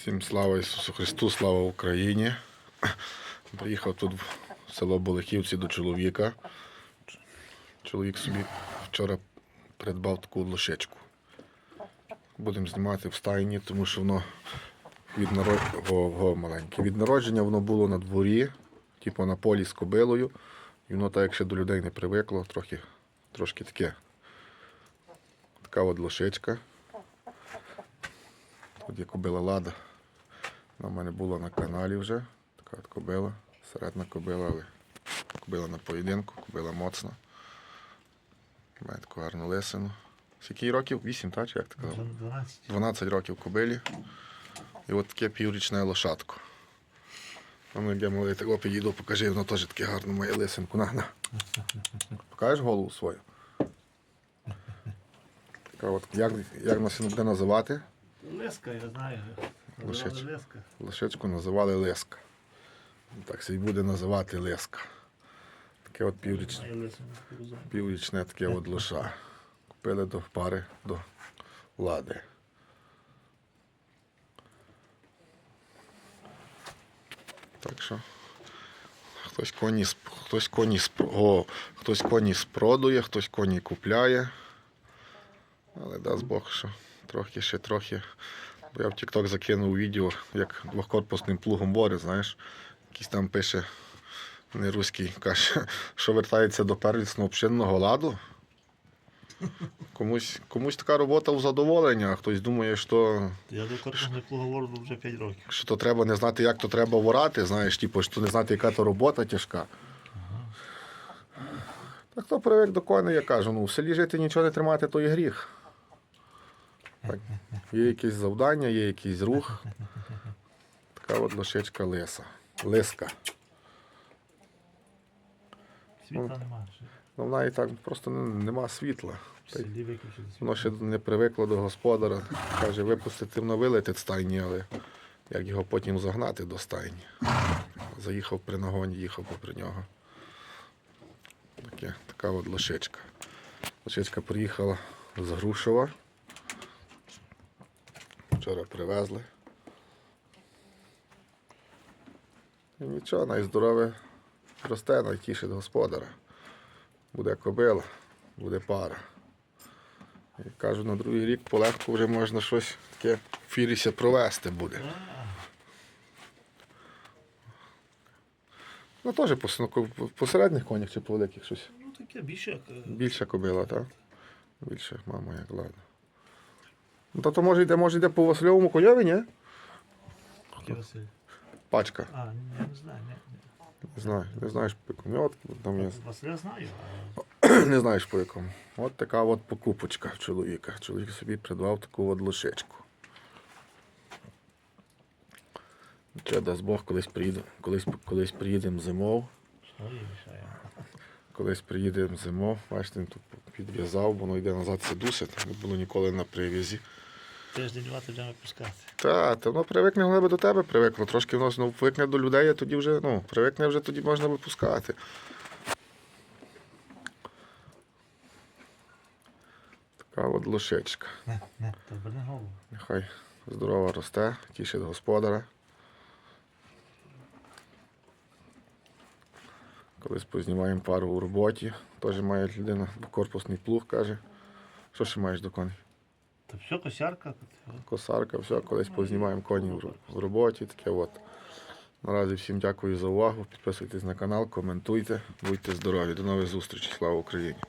Всім слава Ісусу Христу, слава Україні. Приїхав тут в село Болихівці до чоловіка. Чоловік собі вчора придбав таку лошечку. Будемо знімати в стайні, тому що воно від, народ... го, го, маленьке. від народження воно було на дворі, типу на полі з кобилою. І воно так ще до людей не привикло, трохи, трошки таке. Така от лошечка. Тут є кобила Лада. Вона в мене була на каналі вже. Така от кобила. Середна кобила, але кобила на поєдинку, кобила моцна. Має таку гарну лисину. Скільки їй років? Вісім, так? Чи як ти казав? 12. 12 років кобилі. І от таке піврічне лошадко. Ми йдемо я такого підійду, покажи, воно теж таке гарно має лисинку. На, на. Покажеш голову свою? Така от, як, як нас буде називати? Леска, я знаю. Лошадь. Називали Леска. Лошечку називали Леска. Так й буде називати Леска. Таке от розумію. піврічне таке от лоша. Купили до пари до лади. Так що хтось коні, хтось коні, сп- о, хтось коні спродує, хтось коні купляє. Але дасть Бог, що трохи ще трохи. Бо я в TikTok закинув відео, як двохкорпусним плугом боре, знаєш. Якийсь там пише не руський, каже, що вертається до первісного пшенного ладу. Комусь, комусь така робота в задоволення, а хтось думає, що, Я до картонних плуговору вже 5 років. що то треба не знати, як то треба ворати, знаєш, типу, що не знати, яка то робота тяжка. Та хто привик до коней, я кажу, ну в селі жити нічого не тримати, то і гріх. Так, є якісь завдання, є якийсь рух. Така от лошечка лиса. Лиска. Світла немає. Ну, вона і так просто нема світла. Воно ще не привикло до господара. Каже, випустити воно вилетить стайні, але як його потім загнати до стайні. Заїхав при нагоні, їхав попри нього. Таке, така от лошечка. Лошечка приїхала з Грушова. Вчора привезли. І нічого, найздорове росте, найтішить господара. Буде кобила, буде пара. І кажу, на другий рік полегко вже можна щось таке в фірісі провести буде. Ну теж по, по середніх конях чи по великих щось. Ну таке більше як. е, Більша кобила, так? Більше, мама, як ладно. Ну, то, то може йде, може йде по Васильовому коньові, ні? Який Василь. Пачка. А, ні, я не знаю. Ні, ні. Не знаю, не знаєш по якому. От там є. Василя знаю, а не знаєш по якому. От така от покупочка в чоловіка. Чоловік собі придбав таку от лошечку. Чи дасть Бог, колись приїдемо, колись, колись приїдемо зимов. що їй мішає? Колись приїдемо зимов, бачите, він тут підв'язав, воно йде назад сидусить, не було ніколи на прив'язі. Тиждень два будемо пускати. Та, та воно привикне воно би до тебе привикло. Трошки воно знову привикне до людей, а тоді вже, ну, привикне вже тоді можна випускати. Така от лошечка. Не, не, то верни голову. Нехай здорово росте, тішить господара. Колись познімаємо пару у роботі. Теж має людина корпусний плуг, каже. Що ще маєш до коней? Та все, косярка. Косарка, все, колись познімаємо коні в в роботі. Таке от. Наразі всім дякую за увагу. Підписуйтесь на канал, коментуйте, будьте здорові. До нових зустрічей. Слава Україні!